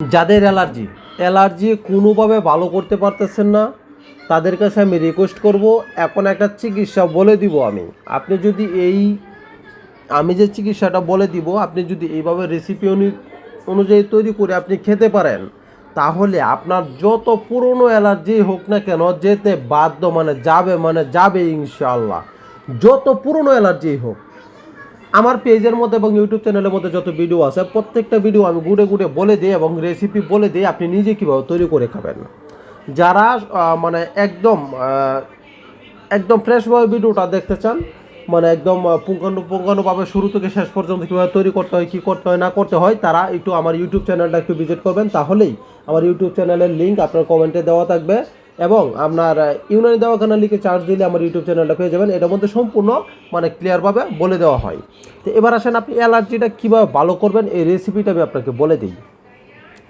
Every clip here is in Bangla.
যাদের অ্যালার্জি অ্যালার্জি কোনোভাবে ভালো করতে পারতেছেন না, তাদের কাছে আমি রিকোয়েস্ট করব, এখন একটা চিকিৎসা বলে দিব আমি। আপনি যদি এই, আমি যে চিকিৎসাটা বলে দিব, আপনি যদি এইভাবে রেসিপি অনুযায়ী তৈরি করে আপনি খেতে পারেন, তাহলে আপনার যত পুরনো অ্যালার্জি হোক না কেন, যেতে বাধ্য মানে যাবে মানে যাবে ইনশাল্লাহ যত পুরনো অ্যালার্জি হোক আমার পেজের মধ্যে এবং ইউটিউব চ্যানেলের মধ্যে যত ভিডিও আছে, প্রত্যেকটা ভিডিও আমি গুড়ে গুড়ে বলে দিই এবং রেসিপি বলে দিই আপনি নিজে কীভাবে তৈরি করে খাবেন। যারা মানে একদম একদম ফ্রেশভাবে ভিডিওটা দেখতে চান মানে একদম পুঙ্খানু পুঙ্খানুভাবে শুরু থেকে শেষ পর্যন্ত কীভাবে তৈরি করতে হয়, কী করতে হয়, না করতে হয়, তারা একটু আমার ইউটিউব চ্যানেলটা একটু ভিজিট করবেন। তাহলেই আমার ইউটিউব চ্যানেলের লিঙ্ক আপনার কমেন্টে দেওয়া থাকবে। এবং আপনার ইউনানি দেওয়াখানা লিখে চার্জ দিলে আমার ইউটিউব চ্যানেলটা পেয়ে যাবেন। এটার মধ্যে সম্পূর্ণ মানে ক্লিয়ারভাবে বলে দেওয়া হয়। তো এবার আসেন আপনি অ্যালার্জিটা কীভাবে ভালো করবেন, এই রেসিপিটা আমি আপনাকে বলে দিই।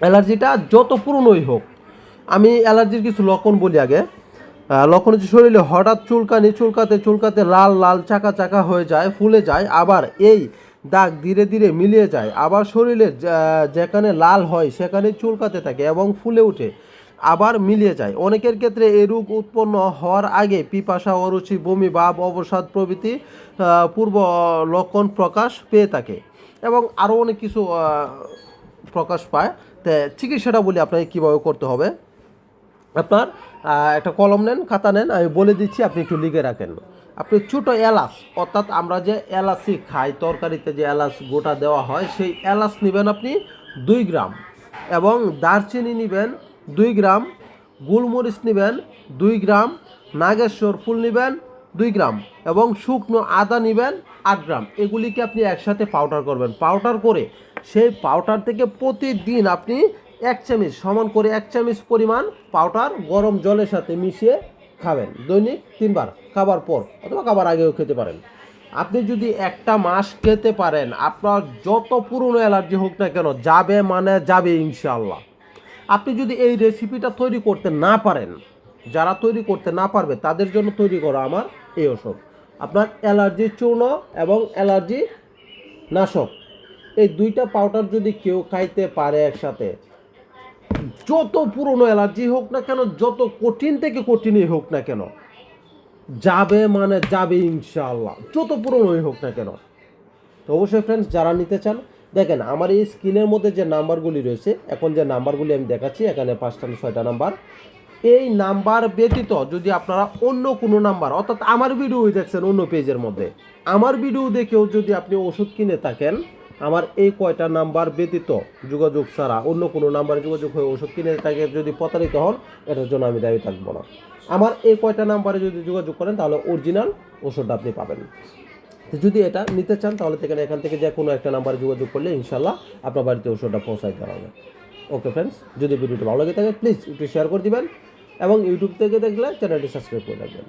অ্যালার্জিটা যত পুরনোই হোক, আমি অ্যালার্জির কিছু লক্ষণ বলি আগে। লক্ষণ হচ্ছে শরীরে হঠাৎ চুলকানি, চুলকাতে চুলকাতে লাল লাল, চাকা চাকা হয়ে যায়, ফুলে যায়, আবার এই দাগ ধীরে ধীরে মিলিয়ে যায়, আবার শরীরে যেখানে লাল হয়, সেখানে চুলকাতে থাকে এবং ফুলে ওঠে। আবার মিলিয়ে যায়। অনেকের ক্ষেত্রে এই রোগ উৎপন্ন হওয়ার আগে পিপাসা, অরুচি, বমি, ভাব, অবসাদ প্রভৃতি পূর্ব লক্ষণ প্রকাশ পেয়ে থাকে এবং আরও অনেক কিছু প্রকাশ পায়। তো চিকিৎসাটা বলি আপনাকে কীভাবে করতে হবে। আপনার একটা কলম নেন, খাতা নেন, আমি বলে দিচ্ছি, আপনি একটু লিখে রাখেন। আপনি ছোটো এলাচ, অর্থাৎ আমরা যে এলাচি খাই, তরকারিতে যে এলাচ গোটা দেওয়া হয়, সেই এলাচ নেবেন আপনি দুই গ্রাম এবং দারচিনি নেবেন দুই গ্রাম গোলমরিচ নেবেন, দুই গ্রাম নাগেশ্বর ফুল নেবেন, দুই গ্রাম এবং শুকনো আদা নেবেন, আট গ্রাম। এগুলিকে আপনি একসাথে পাউডার করবেন। পাউডার করে সেই পাউডার থেকে প্রতিদিন আপনি এক চামচ, সমান করে এক চামচ পরিমাণ পাউডার গরম জলের সাথে মিশিয়ে খাবেন। দৈনিক তিনবার, খাবার পর অথবা খাবার আগেও খেতে পারেন। আপনি যদি একটা মাস খেতে পারেন, আপনার যত পুরনো অ্যালার্জি হোক না কেন, যাবে মানে যাবে ইনশাল্লাহ আপনি যদি এই রেসিপিটা তৈরি করতে না পারেন, যারা তৈরি করতে না পারবে, তাদের জন্য তৈরি করা আমার এই ওষুধ আপনার অ্যালার্জি চূর্ণ এবং অ্যালার্জি নাশক। এই দুইটা পাউডার যদি কেউ খাইতে পারে একসাথে, যত পুরনো অ্যালার্জি হোক না কেন, যত কঠিন থেকে কঠিনই হোক না কেন, যাবে মানে যাবে ইনশাআল্লাহ, যত পুরনোই হোক না কেন। তো অবশ্যই ফ্রেন্ডস যারা নিতে চান দেখেন, আমার এই স্ক্রিনের মধ্যে যে নাম্বারগুলি রয়েছে, এখন যে নাম্বারগুলি আমি দেখাচ্ছি, এখানে পাঁচটা ছয়টা নাম্বার। এই নাম্বার ব্যতীত যদি আপনারা অন্য কোনো নাম্বার, অর্থাৎ আমার ভিডিও দেখছেন অন্য পেজের মধ্যে, আমার ভিডিও দেখেও যদি আপনি ওষুধ কিনে থাকেন, আমার এই কয়টা নাম্বার ব্যতীত যোগাযোগ ছাড়া অন্য কোনো নাম্বারে যোগাযোগ হয়ে ওষুধ কিনে থাকে যদি প্রতারিত হন, এটার জন্য আমি দাবি থাকব না। আমার এই কয়টা নাম্বারে যদি যোগাযোগ করেন, তাহলে অরিজিনাল ওষুধটা আপনি পাবেন। যদি এটা নিতে চান, তাহলে থেকে এখান থেকে যে কোনো একটা নাম্বারে যোগাযোগ করলে ইনশাল্লাহ আপনার বাড়িতে ওষুধটা পৌঁছাই দেওয়া হবে। ওকে ফ্রেন্ডস যদি ভিডিওটি ভালো লাগে থাকে প্লিজ একটু শেয়ার করে দিবেন এবং ইউটিউব থেকে দেখলে চ্যানেলটি সাবস্ক্রাইব করে রাখবেন।